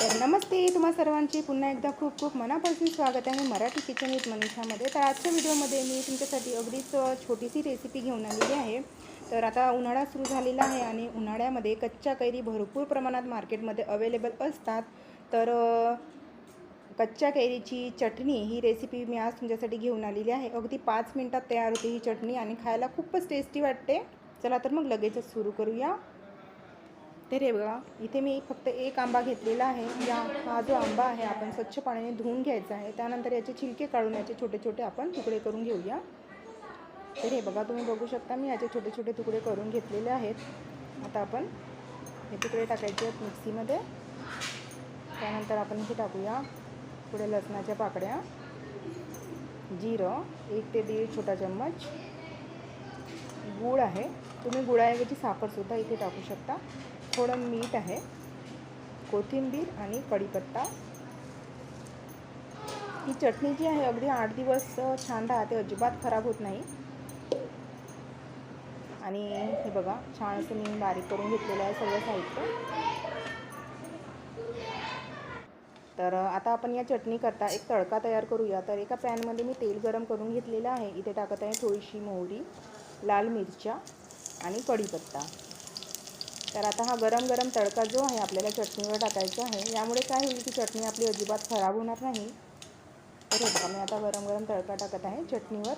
तर नमस्ते तुम्हा सर्वांची पुन्हा एकदा खूप खूप मनापासून स्वागत आहे मराठी किचन विथ मनीषामध्ये. तर आजच्या व्हिडिओमध्ये मी तुमच्यासाठी अगदीच छोटीशी रेसिपी घेऊन आलेली आहे. तर आता उन्हाळा सुरू झालेला आहे आणि उन्हाळ्यामध्ये कच्च्या कैरी भरपूर प्रमाणात मार्केटमध्ये अवेलेबल असतात. तर कच्च्या कैरीची चटणी ही रेसिपी मी आज तुमच्यासाठी घेऊन आलेली आहे. अगदी पाच मिनटात तयार होते ही चटणी आणि खायला खूपच टेस्टी वाटते. चला तर मग लगेचच सुरू करूया. तर हे बघा इथे मी फक्त एक आंबा घेतलेला आहे. या हा जो आंबा आहे आपण स्वच्छ पाण्याने धुवून घ्यायचा आहे. त्यानंतर याचे छिलके काढून याचे छोटे छोटे आपण तुकडे करून घेऊया. तर हे बघा तुम्ही बघू शकता मी याचे छोटे छोटे तुकडे करून घेतलेले आहेत. आता आपण हे तुकडे टाकायचे आहेत मिक्सीमध्ये. त्यानंतर आपण इथे टाकूया पुढे लसणाच्या पाकड्या जिरं एक ते दीड छोटा चम्मच. गूळ आहे. तुम्ही गुळाऐवजी साखरसुद्धा इथे टाकू शकता. थोडं मीठ आहे. कोथिंबीर आणि कढीपत्ता. ही चटणी जी आहे अगदी आठ दिवस छान राहते. अजिबात खराब होत नाही. आणि हे बघा छान असं मी बारीक करून घेतलेलं आहे सगळं साहित्य. तर आता आपण या चटणी करता एक तडका तयार करूया. तर एका पॅनमध्ये मी तेल गरम करून घेतलेलं आहे. इथे टाकत आहे थोडीशी मोहरी लाल मिरच्या आणि कढीपत्ता. तर आता हा गरम गरम तडका जो आहे आपल्याला चटणीवर टाकायचा आहे यामुळे काय होईल की चटणी आपली अजिबात खराब होणार नाही. तर हे बघा मी आता गरम गरम तडका टाकत आहे चटणीवर.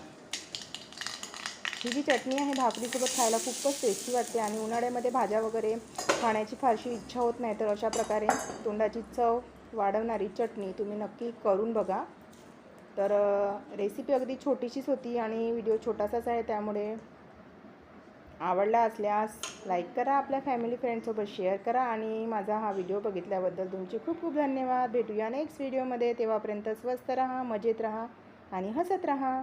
ही जी चटणी आहे भाकरीसोबत खायला खूपच टेस्टी वाटते आणि उन्हाळ्यामध्ये भाज्या वगैरे खाण्याची फारशी इच्छा होत नाही तर अशा प्रकारे तोंडाची चव वाढवणारी चटणी तुम्ही नक्की करून बघा. तर रेसिपी अगदी छोटीशीच होती आणि व्हिडिओ छोटासाच आहे त्यामुळे आवडला असल्यास लाईक करा आपल्या फॅमिली फ्रेंडसोबत शेअर करा आणि माझा हा व्हिडिओ बघितल्याबद्दल तुमचे खूप खूप धन्यवाद. भेटूया नेक्स्ट व्हिडिओमध्ये तेव्हापर्यंत स्वस्त राहा मजेत राहा आणि हसत राहा.